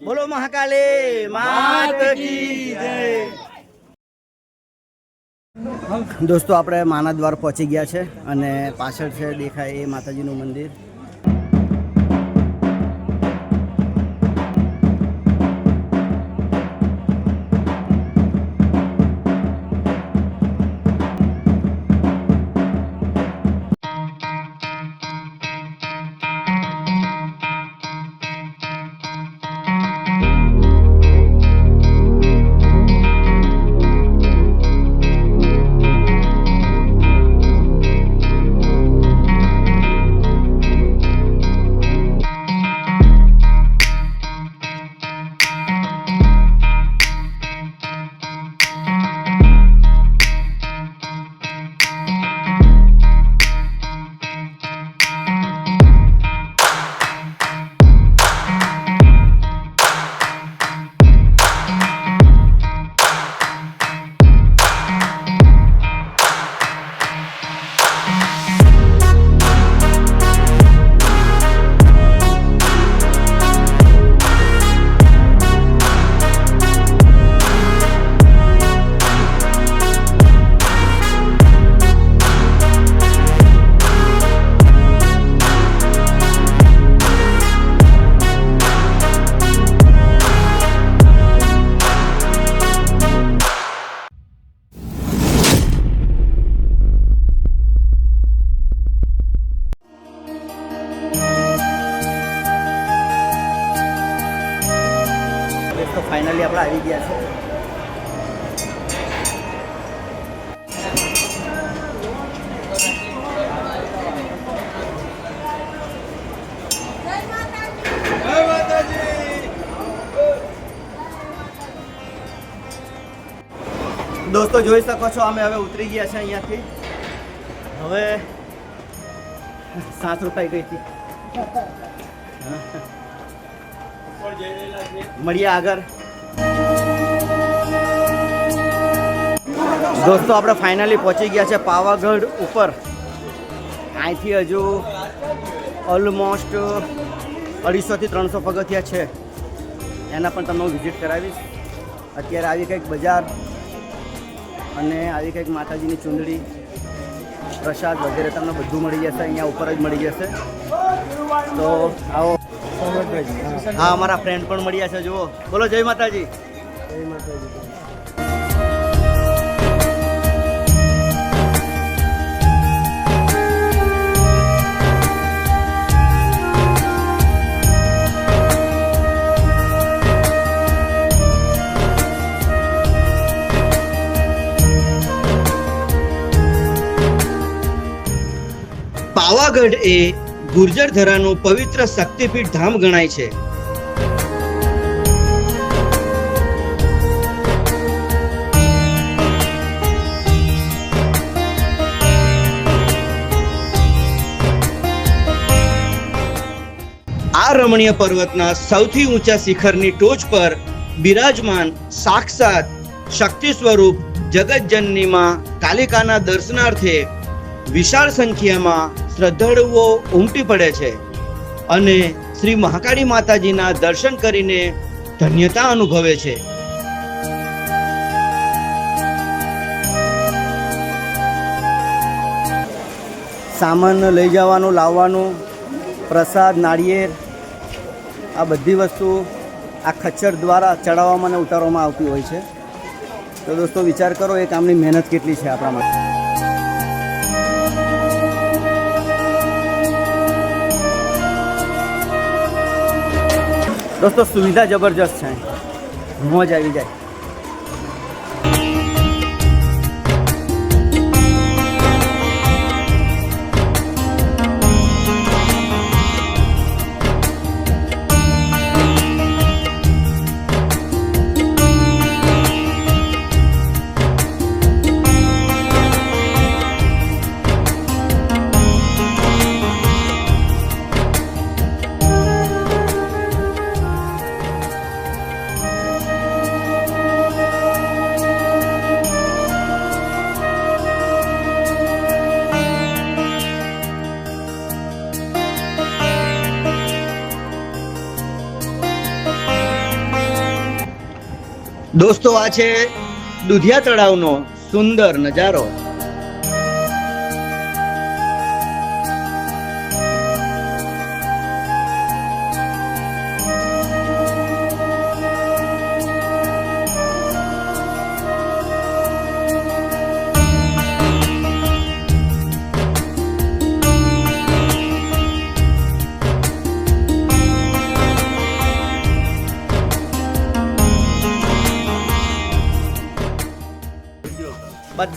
બોલો મહાકાલી, માત કી જય. દોસ્તો, આપણે માના દ્વાર પહોંચી ગયા છે અને પાછળ છે દેખાય એ માતાજીનું મંદિર. જોઈ શકો છો, અમે હવે ઉતરી ગયા છે અહીંયાથી. હવે સાત રૂપિયા ગઈ હતી. મળીએ આગળ. દોસ્તો, આપણે ફાઇનલી પહોંચી ગયા છે પાવાગઢ ઉપર. અહીંથી હજુ ઓલમોસ્ટ અઢીસોથી ત્રણસો પગથિયા છે. એના પણ તમને હું વિઝિટ કરાવીશ. અત્યારે આવી કંઈક બજાર. અને આવી કંઈક માતાજીની ચૂંદડી પ્રસાદ વગેરે તમને બધું મળી જશે અહીંયા ઉપર જ મળી જશે. તો આવો. હા. અમારા ફ્રેન્ડ પણ મળ્યા છે જુઓ. બોલો જય માતાજી. પાવાગઢ એ ગુર્જર ધરાનું પવિત્ર શક્તિપીઠ ધામ ગણાય છે. આ રમણીય પર્વતના સૌથી ઊંચા શિખરની ટોચ પર બિરાજમાન સાક્ષાત શક્તિ સ્વરૂપ જગતજનનીમાં કાલિકાના દર્શનાર્થે વિશાળ સંખ્યામાં શ્રદ્ધાળુઓ ઉમટી પડે છે અને શ્રી મહાકાળી માતાજીના દર્શન કરીને ધન્યતા અનુભવે છે. સામાન લઈ જવાનું, લાવવાનું, પ્રસાદ, નાળિયેર, આ બધી વસ્તુ આ ખચ્ચર દ્વારા ચડાવવામાં અને ઉતારવામાં આવતી હોય છે. તો દોસ્તો વિચાર કરો, એ કામની મહેનત કેટલી છે આપણા માટે. દોસ્તો સુવિધા જબરજસ્ત છે. મોજ આવી જાય. દોસ્તો આ છે દુધિયા તળાવનો સુંદર નજારો.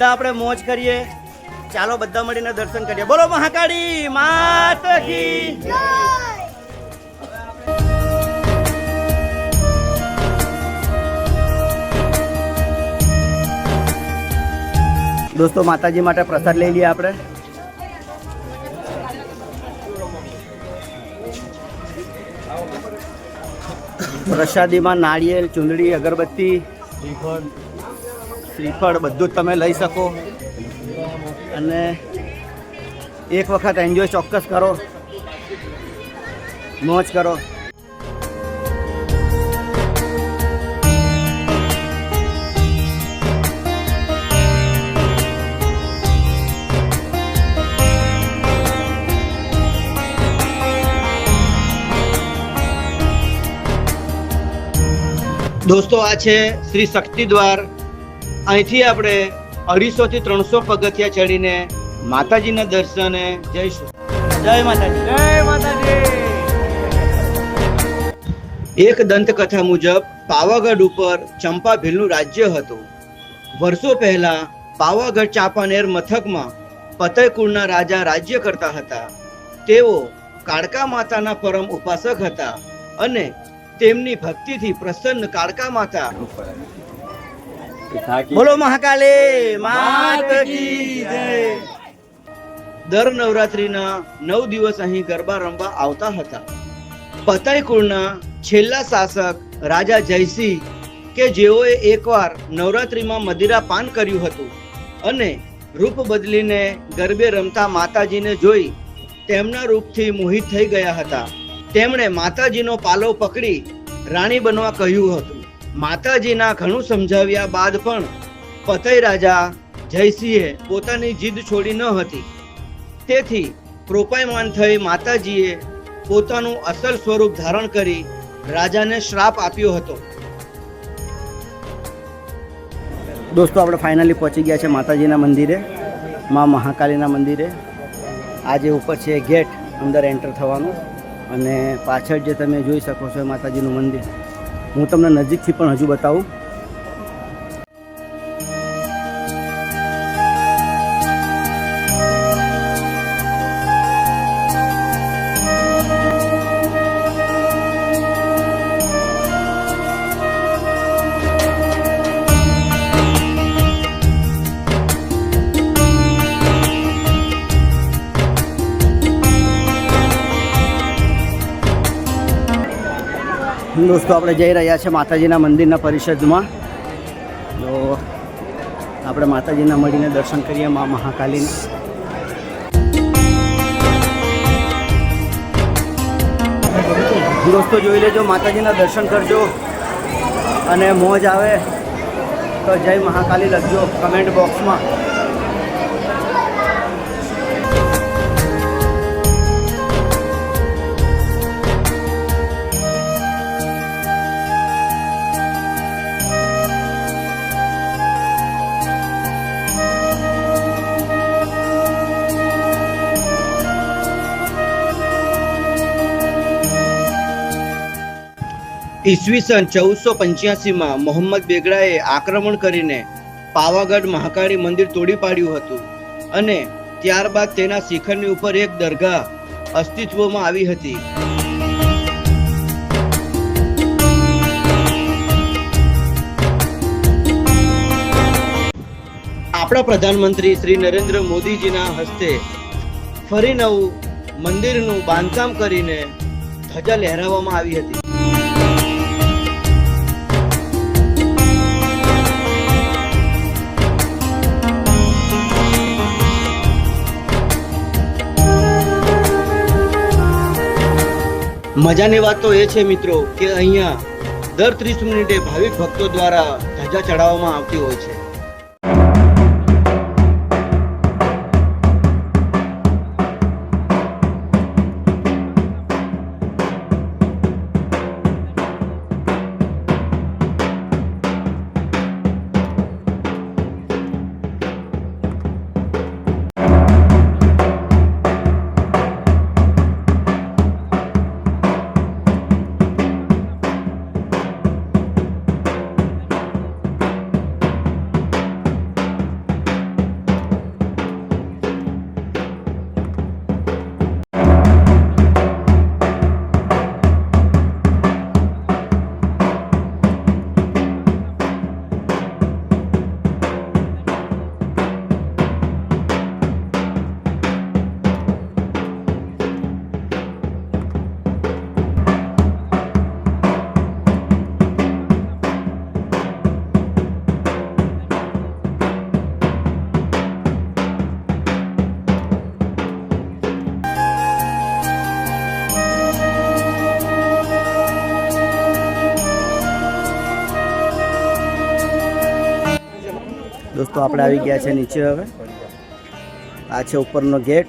બધા આપણે મોજ કરીએ. ચાલો બધા મળીને દર્શન કરીએ. બોલો મહાકાળી માત કી દોસ્તો, માતાજી માટે પ્રસાદ લઈ લઈએ આપણે. પ્રસાદીમાં નાળિયેર, ચૂંદડી, અગરબત્તી. શ્રીફળ બધું જ તમે લઈ શકો. અને એક વખત એન્જોય ચોક્કસ કરો. મોજ કરો. દોસ્તો, આ છે શ્રી શક્તિ દ્વાર અહીંથી આપણે અઢીસો થી ત્રણસો પગથિયા ચડીને માતાજીના દર્શને જઈશું. જય માતાજી. જય માતાજી. એક દંતકથા મુજબ પાવાગઢ ઉપર ચંપા ભીલનું રાજ્ય હતું. વર્ષો પહેલા પાવાગઢ ચાંપાનેર મથકમાં ફતેકુળના રાજા રાજ્ય કરતા હતા. તેઓ કાળકા માતાના પરમ ઉપાસક હતા અને તેમની ભક્તિથી પ્રસન્ન કાળકા માતા બોલો મહાકાલે, માત કી જય. દર નવરાત્રીના નવ દિવસ અહીં ગરબા રમવા આવતા હતા. પતાઈકુળના છેલ્લા શાસક રાજા જયસિંહ કે જેઓએ એકવાર નવરાત્રીમાં મદિરા પાન કર્યું હતું અને રૂપ બદલીને ગરબે રમતા માતાજીને જોઈ તેમના રૂપથી મોહિત થઈ ગયા હતા. તેમણે માતાજીનો પાલવ પકડી રાણી બનવા કહ્યું હતું. માતાજીના ઘણું સમજાવ્યા બાદ પણ પતઈ રાજા જયસિંહે પોતાની જીદ છોડી ન હતી. તેથી કૃપાયમાન થઈ માતાજીએ પોતાનું અસલ સ્વરૂપ ધારણ કરી રાજાને શ્રાપ આપ્યો હતો. દોસ્તો, આપણે ફાઇનલી પહોંચી ગયા છે માતાજીના મંદિરે, મા મહાકાલીના મંદિરે. આ જે ઉપર છે ગેટ, અંદર એન્ટર થવાનું. અને પાછળ જે તમે જોઈ શકો છો માતાજીનું મંદિર. હું તમને નજીકથી પણ હજુ બતાવું. દોસ્તો, આપણે જઈ રહ્યા છે માતાજીના મંદિરના પરિષદમાં તો આપણે માતાજીના મળીને દર્શન કરીએ મા મહાકાલીના. દોસ્તો, જોઈ લેજો, માતાજીના દર્શન કરજો અને મોજ આવે. તો જય મહાકાલી લખજો કમેન્ટ બોક્સમાં. ઈસવીસન ચૌદસો પંચ્યાસીમાં મોહમ્મદ બેગડાએ આક્રમણ કરીને પાવાગઢ મહાકાળી મંદિર તોડી પાડ્યું હતું અને ત્યારબાદ તેના શિખરની ઉપર એક દરગાહ અસ્તિત્વમાં આવી હતી. આપણા પ્રધાનમંત્રી શ્રી નરેન્દ્ર મોદીજીના હસ્તે ફરી નવું મંદિરનું બાંધકામ કરીને ધજા લહેરાવવામાં આવી હતી. મજાની વાત તો એ છે મિત્રો કે અહીંયા દર ત્રીસ મિનિટે ભાવિક ભક્તો દ્વારા ધજા ચડાવવામાં આવતી હોય છે. દોસ્તો આપણે આવી ગયા છે નીચે હવે. આ છે ઉપરનો ગેટ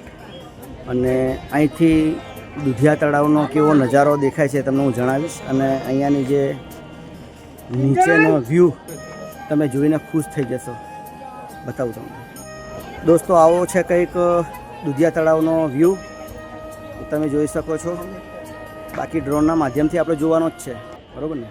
અને અહીંથી દુધિયા તળાવનો કેવો નજારો દેખાય છે તમને હું જણાવીશ. અને અહીંયાની જે નીચેનો વ્યૂ તમે જોઈને ખુશ થઈ જશો. બતાવું તમને. દોસ્તો, આવો છે કંઈક દુધિયા તળાવનો વ્યૂ તમે જોઈ શકો છો. બાકી ડ્રોનના માધ્યમથી આપણે જોવાનો જ છે. બરાબર ને?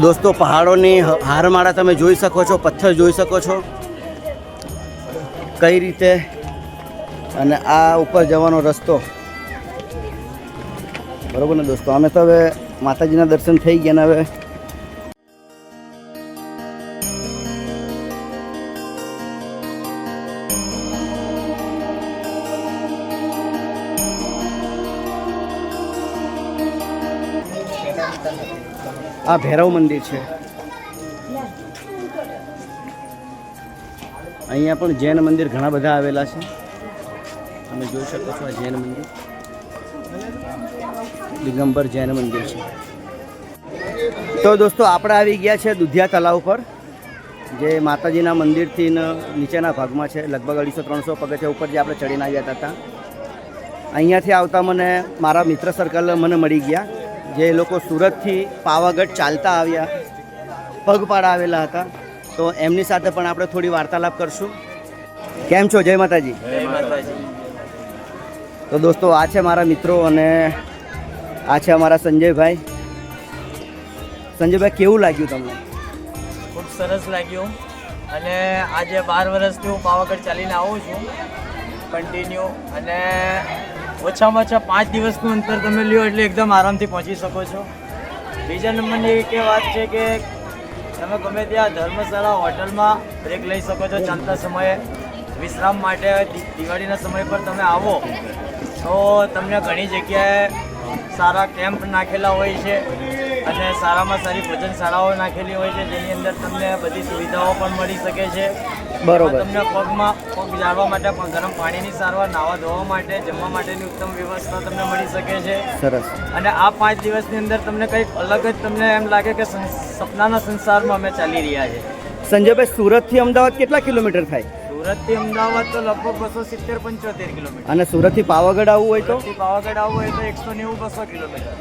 દોસ્તો, પહાડોની હારમાળા તમે જોઈ શકો છો, પથ્થર જોઈ શકો છો. કઈ રીતે? અને આ ઉપર જવાનો રસ્તો. બરાબર ને દોસ્તો? અમે તો હવે માતાજીના દર્શન થઈ ગયા ને હવે આ ભૈરવ મંદિર છે. અહીંયા પણ જૈન મંદિર ઘણા બધા આવેલા છે. તમે જોઈ શકો છો આ જૈન મંદિર. દિગંબર જૈન મંદિર છે. તો દોસ્તો, આપણે આવી ગયા છે દુધિયા તલાવ પર જે માતાજીના મંદિરથી નીચેના ભાગમાં છે, લગભગ અઢીસો, ત્રણસો પગથિયા ઉપર જે આપણે ચડીને આવ્યા હતા અહીંયાથી આવતા મને મારા મિત્ર સર્કલ મને મળી ગયા. જે લોકો સુરતથી પાવાગઢ ચાલતા આવ્યા પગપાળા આવેલા હતા. તો એમની સાથે પણ આપણે થોડી વાર્તાલાપ કરશું. કેમ છો? જય માતાજી. તો દોસ્તો આ છે મારા મિત્રો અને આ છે અમારા સંજયભાઈ. સંજયભાઈ કેવું લાગ્યું તમને? ખૂબ સરસ લાગ્યું. અને આજે બાર વર્ષથી હું પાવાગઢ ચાલીને આવું છું. કન્ટિન્યુ અને ઓછામાં ઓછા પાંચ દિવસનું અંતર તમે લ્યો એટલે એકદમ આરામથી પહોંચી શકો છો. બીજા નંબરની એક વાત છે કે તમે ગમે ત્યાં ધર્મશાળા, હોટલમાં બ્રેક લઈ શકો છો. ચાલતા સમયે વિશ્રામ માટે દિવાળીના સમય પર તમે આવો. તો તમને ઘણી જગ્યાએ સારા કેમ્પ નાખેલા હોય છે અને સારામાં સારી ભોજનશાળાઓ નાખેલી હોય છે. જેની અંદર તમને બધી સુવિધાઓ પણ મળી શકે છે. બરોબર. તમને પગમાં પગ જાળવા માટે પણ ગરમ પાણીની સારવાર નાવા ધોવા માટે જમવા માટેની ઉત્તમ વ્યવસ્થા તમને મળી શકે છે. સરસ. અને આ પાંચ દિવસની અંદર તમને કંઈક અલગ જ તમને એમ લાગે કે સપનાના સંસારમાં અમે ચાલી રહ્યા છે સંજયભાઈ સુરતથી અમદાવાદ કેટલા કિલોમીટર થાય? સુરતથી અમદાવાદ તો લગભગ બસો સિત્તેર પંચોતેર કિલોમીટર. અને સુરતથી પાવાગઢ આવવું હોય તો? પાવાગઢ આવવું હોય તો એકસો નેવું બસો કિલોમીટર.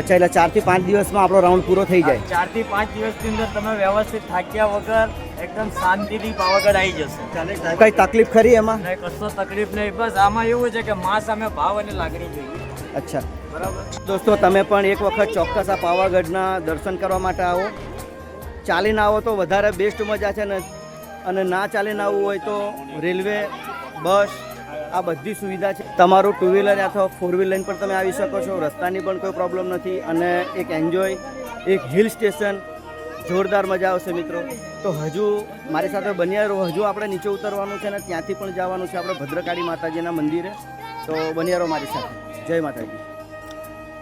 અચ્છા એટલે ચારથી પાંચ દિવસમાં આપણો રાઉન્ડ પૂરો થઈ જાય. ચારથી પાંચ દિવસની અંદર તમે વ્યવસ્થિત થાક્યા વગર એકદમ શાંતિથી પાવાગઢ આવી જશે. કઈ તકલીફ ખરી એમાં? કશો તકલીફ નહીં. બસ આમાં એવું છે કે માં સામે ભાવ અને લાગણી જોઈએ. અચ્છા. બરાબર? દોસ્તો તમે પણ એક વખત ચોક્કસ આ પાવાગઢના દર્શન કરવા માટે આવો. ચાલીને આવો તો વધારે બેસ્ટ મજા છે ને અને ના ચાલીને આવવું હોય તો રેલવે, બસ, આ બધી સુવિધા છે. તમારું ટુ વ્હીલર અથવા ફોર વ્હીલર લઈને પણ તમે આવી શકો છો. રસ્તાની પણ કોઈ પ્રોબ્લેમ નથી અને એક એન્જોય એક હિલ સ્ટેશન જોરદાર મજા આવશે મિત્રો. તો હજુ મારી સાથે બન્યા રહો. હજુ આપણે નીચે ઉતરવાનું છે ને ત્યાંથી પણ જવાનું છે આપણે ભદ્રકાળી માતાજીના મંદિરે. તો બન્યા રહો મારી સાથે. જય માતાજી.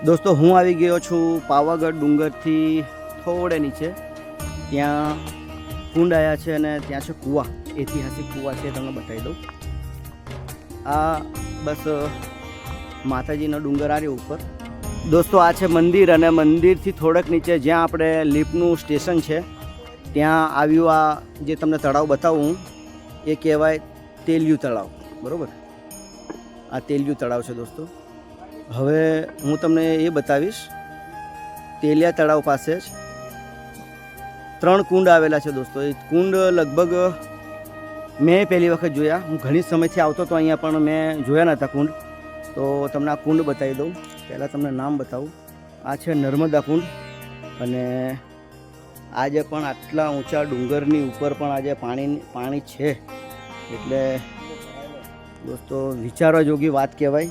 દોસ્તો, હું આવી ગયો છું પાવાગઢ ડુંગરથી થોડે નીચે. ત્યાં કુંડ આવ્યા છે અને ત્યાં છે કૂવા. ઐતિહાસિક કૂવા છે તમને બતાવી દઉં. આ બસ માતાજીનો ડુંગર આવ્યો ઉપર. દોસ્તો, આ છે મંદિર અને મંદિરથી થોડેક નીચે જ્યાં આપણે લિફ્ટનું સ્ટેશન છે, ત્યાં આવ્યું આ જે તમને તળાવ બતાવું હું, એ કહેવાય તેલિયું તળાવ. બરાબર? આ તેલિયું તળાવ છે દોસ્તો. હવે હું તમને એ બતાવીશ. તેલિયા તળાવ પાસે જ ત્રણ કુંડ આવેલા છે દોસ્તો. એ કુંડ લગભગ મેં પહેલી વખત જોયા. હું ઘણી સમયથી આવતો હતો અહીંયા પણ મેં જોયા નહોતા કુંડ. તો તમને આ કુંડ બતાવી દઉં. પહેલાં તમને નામ બતાવું. આ છે નર્મદા કુંડ અને આજે પણ આટલા ઊંચા ડુંગરની ઉપર પણ આજે પાણી પાણી છે. એટલે દોસ્તો વિચારવા જોગી વાત કહેવાય.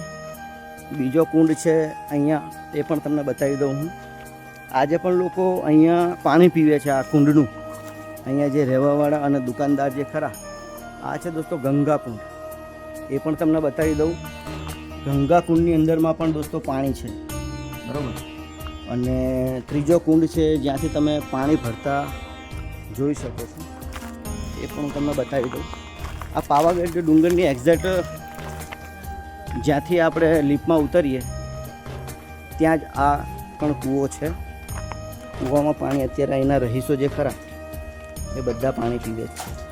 બીજો કુંડ છે અહીંયા, એ પણ તમને બતાવી દઉં હું. આજે પણ લોકો અહીંયા પાણી પીવે છે આ કુંડનું. અહીંયા જે રહેવાવાળા અને દુકાનદાર જે ખરા, આ છે દોસ્તો ગંગા કુંડ. એ પણ તમને બતાવી દઉં. ગંગા કુંડની અંદરમાં પણ દોસ્તો પાણી છે. બરાબર? અને ત્રીજો કુંડ છે જ્યાંથી તમે પાણી ભરતા જોઈ શકો છો. એ પણ હું તમને બતાવી દઉં. આ પાવાગઢ ડુંગરની એક્ઝેક્ટ જ્યાંથી આપણે લિફ્ટમાં ઉતરીએ, ત્યાં જ આ પણ કૂવો છે. કૂવામાં પાણી અત્યારે અહીંના રહીશો જે ખરા એ બધા પાણી પીવે છે.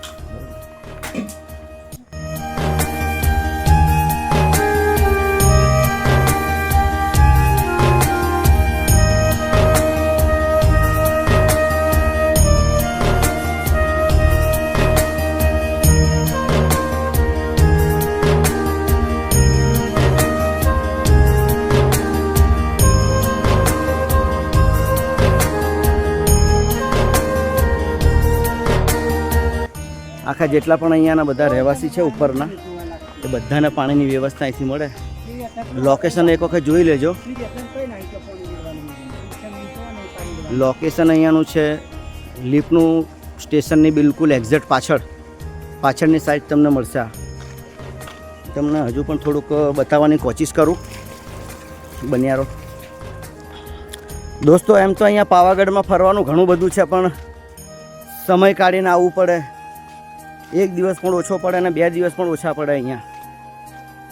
આખા જેટલા પણ અહીંયાના બધા રહેવાસી છે ઉપરના એ બધાને પાણીની વ્યવસ્થા અહીંથી મળે. લોકેશન એક વખત જોઈ લેજો. લોકેશન અહીંયાનું છે લિફ્ટનું સ્ટેશનની બિલકુલ એક્ઝેક્ટ પાછળ. પાછળની સાઈડ તમને મળશે તમને હજુ પણ થોડુંક બતાવવાની કોશિશ કરું. બન્યારો. દોસ્તો, એમ તો અહીંયા પાવાગઢમાં ફરવાનું ઘણું બધું છે, પણ સમય કાઢીને આવવું પડે. એક દિવસ પણ ઓછો પડે અને બે દિવસ પણ ઓછા પડે અહીંયા.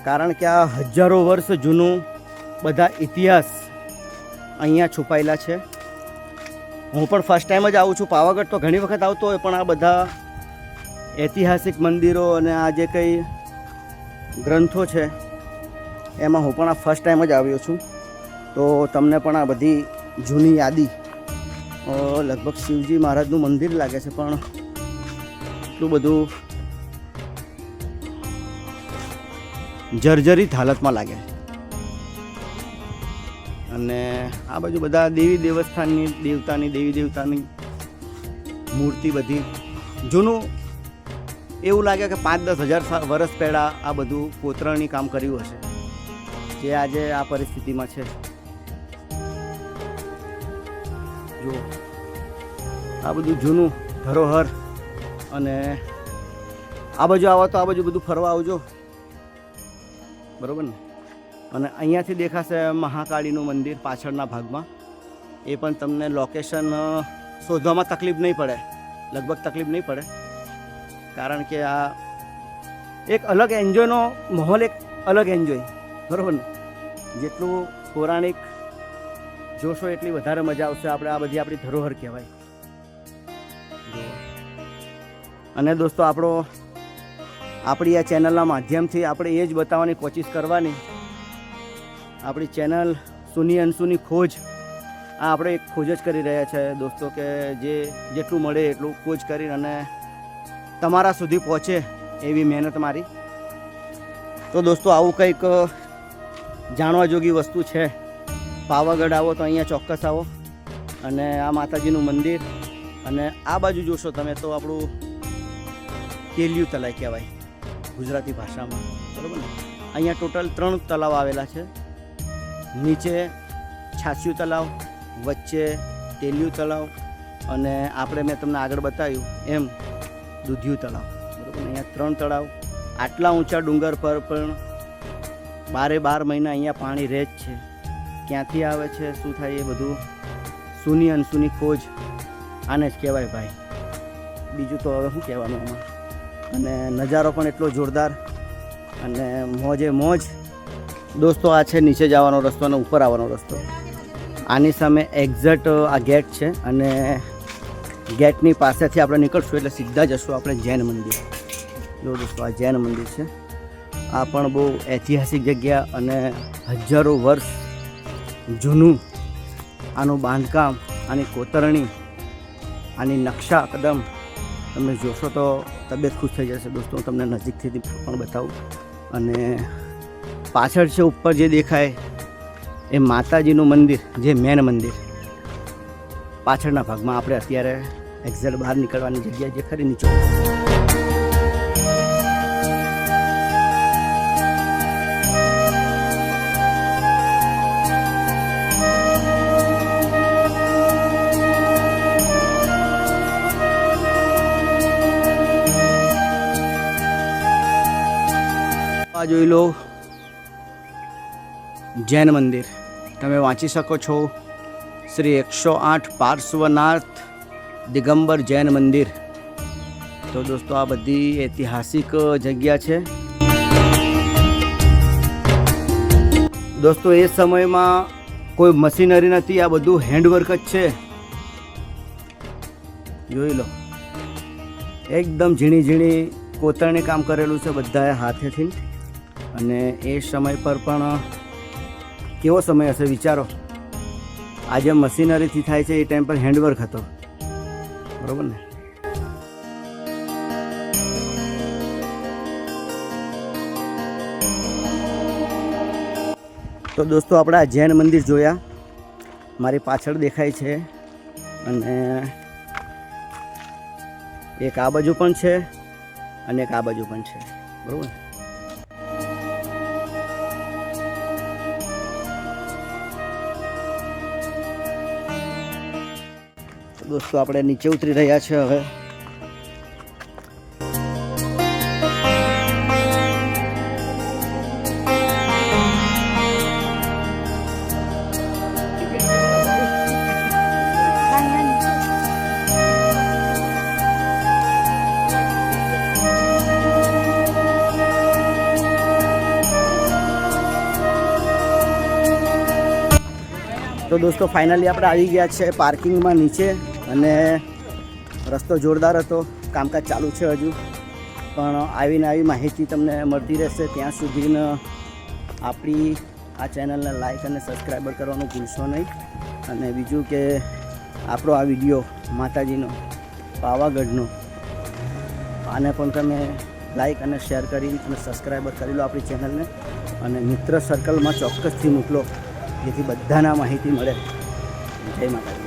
કારણ કે આ હજારો વર્ષ જૂનું બધા ઇતિહાસ અહીંયા છુપાયેલા છે. હું પણ ફર્સ્ટ ટાઈમ જ આવું છું. પાવાગઢ તો ઘણી વખત આવતો હોય, પણ આ બધા ઐતિહાસિક મંદિરો અને આ જે કંઈ ગ્રંથો છે, એમાં હું પણ આ ફર્સ્ટ ટાઈમ જ આવ્યો છું. તો તમને પણ આ બધી જૂની યાદી લગભગ શિવજી મહારાજનું મંદિર લાગે છે, પણ એટલું બધું જર્જરિત હાલતમાં લાગે. અને આ બાજુ બધા દેવી દેવસ્થાનની, દેવતાની, દેવી દેવતાની મૂર્તિ બધી. જૂનું એવું લાગે કે પાંચ દસ હજાર વર્ષ પહેલાં આ બધું કોતરણી કામ કર્યું હશે. જે આજે આ પરિસ્થિતિમાં છે. જુઓ. આ બધું જૂનું ધરોહર અને આ બાજુ આવો તો આ બાજુ બધું ફરવા આવજો. બરાબર ને? અને અહીંયાથી દેખાશે મહાકાળીનું મંદિર પાછળના ભાગમાં. એ પણ તમને લોકેશન શોધવામાં તકલીફ નહીં પડે. લગભગ તકલીફ નહીં પડે. કારણ કે આ એક અલગ એન્જોયનો માહોલ, એક અલગ એન્જોય બરાબર ને? જેટલું પૌરાણિક જોશો એટલી વધારે મજા આવશે. આપણે આ બધી આપણી ધરોહર કહેવાય. અને દોસ્તો, આપણો આપણી આ ચેનલના માધ્યમથી આપણે એ જ બતાવવાની કોશિશ કરવાની. આપણી ચેનલ સુની અનસુની ખોજ, આ આપણે એક ખોજ જ કરી રહ્યા છે દોસ્તો કે જે જેટલું મળે એટલું ખોજ કરી અને તમારા સુધી પહોંચે એવી મહેનત મારી. તો દોસ્તો, આવું કંઈક જાણવા જોગી વસ્તુ છે. પાવાગઢ આવો તો અહીંયા ચોક્કસ આવો. અને આ માતાજીનું મંદિર. અને આ બાજુ જોશો તમે તો આપણું કેલિયું તલાઈ કહેવાય. ગુજરાતી ભાષામાં, બરાબર ને? અહીંયા ટોટલ ત્રણ તલાવ આવેલા છે. નીચે છાસિયું તલાવ, વચ્ચે તેલિયું તલાવ અને આપણે મેં તમને આગળ બતાવ્યું એમ દૂધિયું તળાવ, બરાબર અહીંયા ત્રણ તળાવ. આટલા ઊંચા ડુંગર પર પણ બારે બાર મહિના અહીંયા પાણી રહે જ છે. ક્યાંથી આવે છે, શું થાય એ બધું સૂની અનસૂની ખોજ આને જ કહેવાય ભાઈ. બીજું તો હવે શું કહેવાનું આમાં? અને નજારો પણ એટલો જોરદાર અને મોજે મોજ. દોસ્તો, આ છે નીચે જવાનો રસ્તો અને ઉપર આવવાનો રસ્તો. આની સામે એક્ઝેક્ટ આ ગેટ છે અને ગેટની પાસેથી આપણે નીકળશું એટલે સીધા જશું આપણે જૈન મંદિર. જો દોસ્તો, આ જૈન મંદિર છે. આ પણ બહુ ઐતિહાસિક જગ્યા અને હજારો વર્ષ જૂનું. આનું બાંધકામ, આની કોતરણી, આની નકશા કદમ તમે જોશો તો તબિયત ખુશ થઈ જશે દોસ્તો, હું તમને નજીકથી પણ બતાવું. અને પાછળ છે, ઉપર જે દેખાય, એ માતાજીનું મંદિર, જે મેન મંદિર. પાછળના ભાગમાં આપણે અત્યારે એક્ઝેક્ટ બહાર નીકળવાની જગ્યા જે ખરી નીચે. જોઈ લો. જૈન મંદિર. તમે વાંચી શકો છો શ્રી એકસો આઠ પાર્શ્વનાથ દિગંબર જૈન મંદિર. તો દોસ્તો, આ બધી ઐતિહાસિક જગ્યા છે. દોસ્તો, એ સમયમાં કોઈ મશીનરી નથી, આ બધું હેન્ડવર્ક જ છે. જોઈ લો. એકદમ ઝીણી ઝીણી કોતરણી કામ કરેલું છે બધાએ હાથેથી. અને એ સમય પર પણ કેવો સમય હશે વિચારો? આજે મશીનરીથી થાય છે, એ ટાઈમ પર હેન્ડવર્ક હતો. બરાબર ને? તો દોસ્તો, આપણે આ જૈન મંદિર જોયા. મારી પાછળ દેખાય છે અને એક આ બાજુ પણ છે અને એક આ બાજુ પણ છે. બરોબર દોસ્તો, આપણે નીચે ઉતરી રહ્યા છે હવે. તો દોસ્તો ફાઇનલી આપણે આવી ગયા છે પાર્કિંગમાં નીચે. અને રસ્તો જોરદાર હતો. કામકાજ ચાલુ છે હજુ. પણ આવીને આવી માહિતી તમને મળતી રહેશે ત્યાં સુધીને આપણી આ ચેનલને લાઈક અને સબસ્ક્રાઈબર કરવાનું ભૂલશો નહીં. અને બીજું કે આપણો આ વીડિયો માતાજીનો, પાવાગઢનો, આને પણ તમે લાઈક અને શેર કરી અને સબસ્ક્રાઈબર કરી લો આપણી ચેનલને. અને મિત્ર સર્કલમાં ચોક્કસથી મોકલો, જેથી બધાના માહિતી મળે. જય માતાજી.